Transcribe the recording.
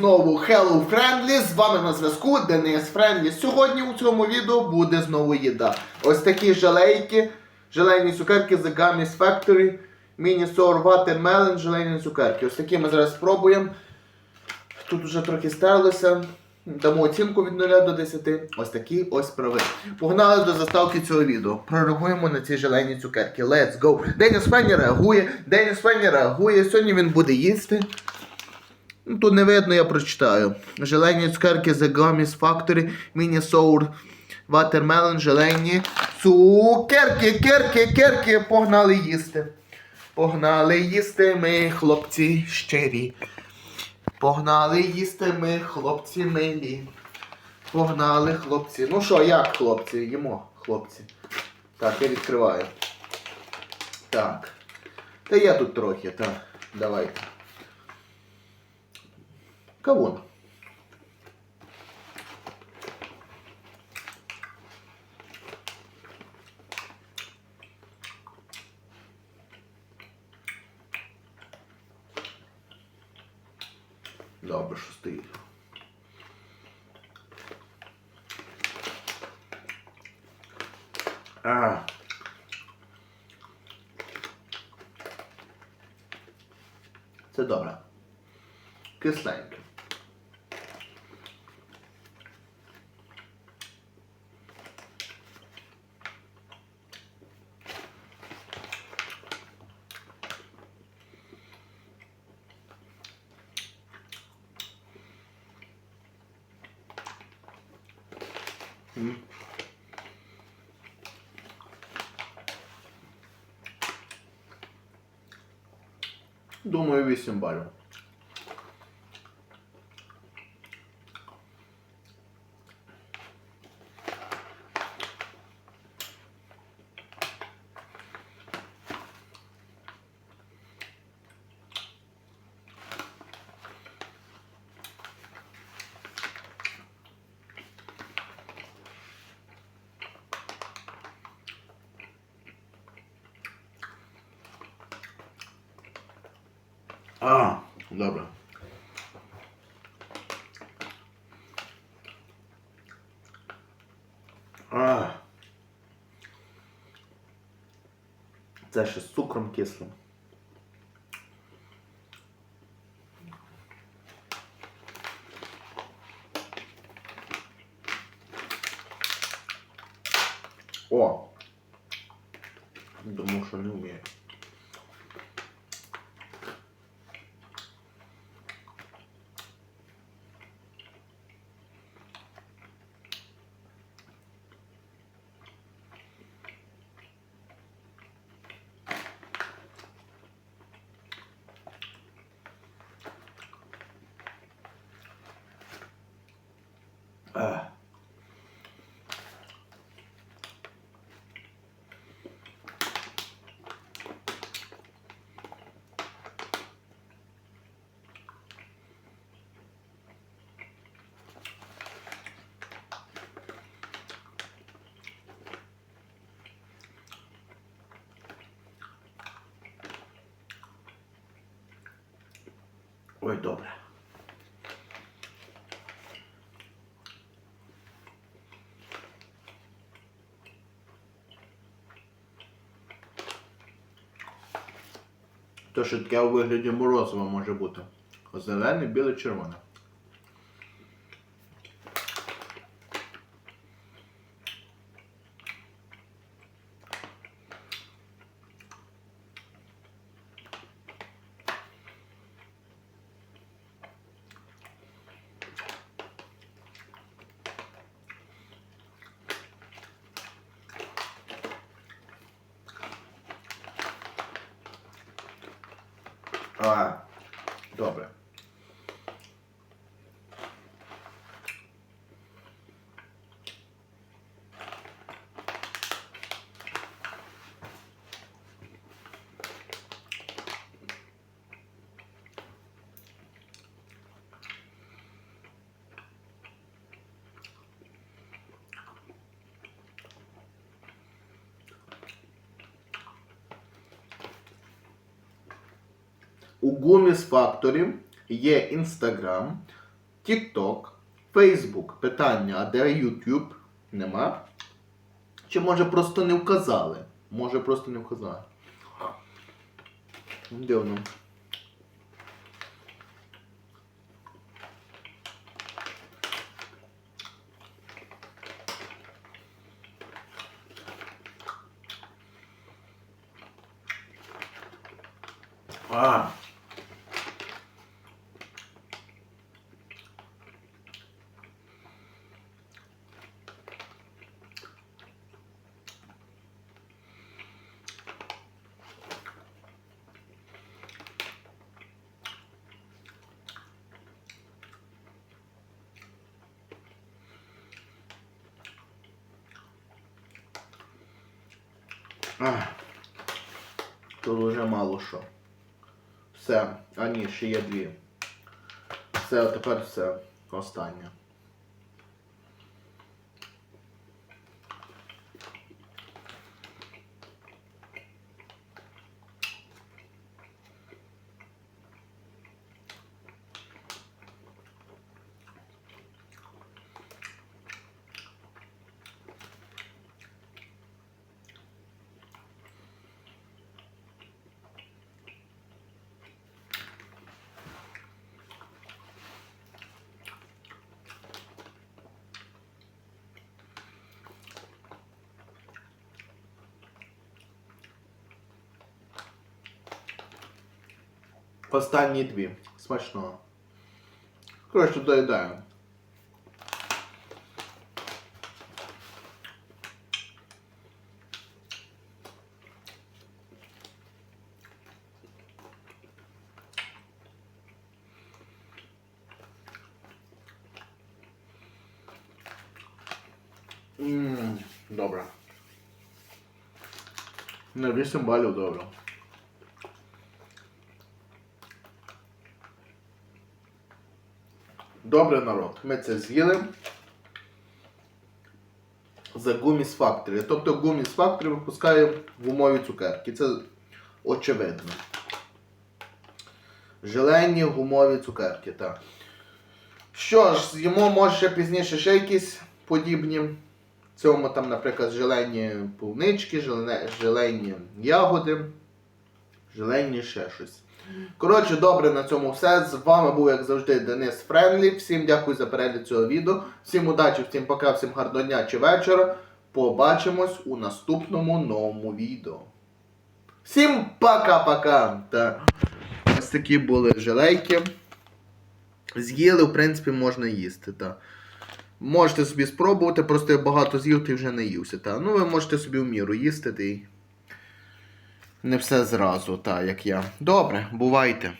знову Hello Friendly, з вами на зв'язку Денис Friendly. Сьогодні у цьому відео буде знову їда. Ось такі желейки, желейні цукерки The Gummies Factory, Mini Sour Watermelon, желейні цукерки. Ось такі ми зараз спробуємо. Тут вже трохи стерлося. Дамо оцінку від 0 до 10. Ось такі ось прави. Погнали до заставки цього відео. Прореагуємо на ці желейні цукерки. Let's go. Деніс Фенні реагує. Деніс Фенні реагує. Сьогодні він буде їсти. Ну, Тут не видно, я прочитаю. Желейні цукерки The Gummies Factory, Mini Sour Watermelon, желейні цукерки, керки, керки. Погнали їсти. Погнали їсти ми, хлопці щирі. Погнали їсти ми, хлопці милі. Погнали, хлопці. Ну що, як хлопці? Їмо, хлопці. Так, я відкриваю. Так. Та є тут трохи, так. Давайте. Кавун. Добре, що стоїть. А. Це добре. Кисленьке. М. Думаю, 8 балів. А, добре. А. Це ще з цукром кислим. О! Думав, що не вмію. А. Ой, добре. То, що таке у вигляді морозива може бути. Зелене, біле, червоне. А, добре. У Gummies Factory є інстаграм. TikTok, Facebook. Питання, а де YouTube? Нема. Чи може просто не вказали? Може просто не вказали. Дивно. А. Ах. Тут уже мало що. Все. А ні, ще є дві. Все, тепер все. Останнє. Останні дві. Смачного. Коротше, доїдаю. Ммм, добре. На 8 балів добре. Добре, народ. Ми це з'їли. За Gummies Factory. Тобто Gummies Factory випускає в умові цукерки. Це очевидно. Желені гумові цукерки, так. Що ж, з'їмо може ще пізніше ще якісь подібні. В Цьому там, наприклад, желені желені, желені ягоди, желені ще щось. Коротше, добре, на цьому все. З вами був, як завжди, Денис Френлі. Всім дякую за перегляд цього відео. Всім удачі, всім пока, всім гарного дня чи вечора. Побачимось у наступному новому відео. Всім пока-пока! Та ось такі були желейки. З'їли, в принципі, можна їсти. Та. Можете собі спробувати, просто я багато з'їв, ти вже не ївся. Та. Ну, ви можете собі в міру їсти. Та. Не все зразу, так, як я. Добре, бувайте.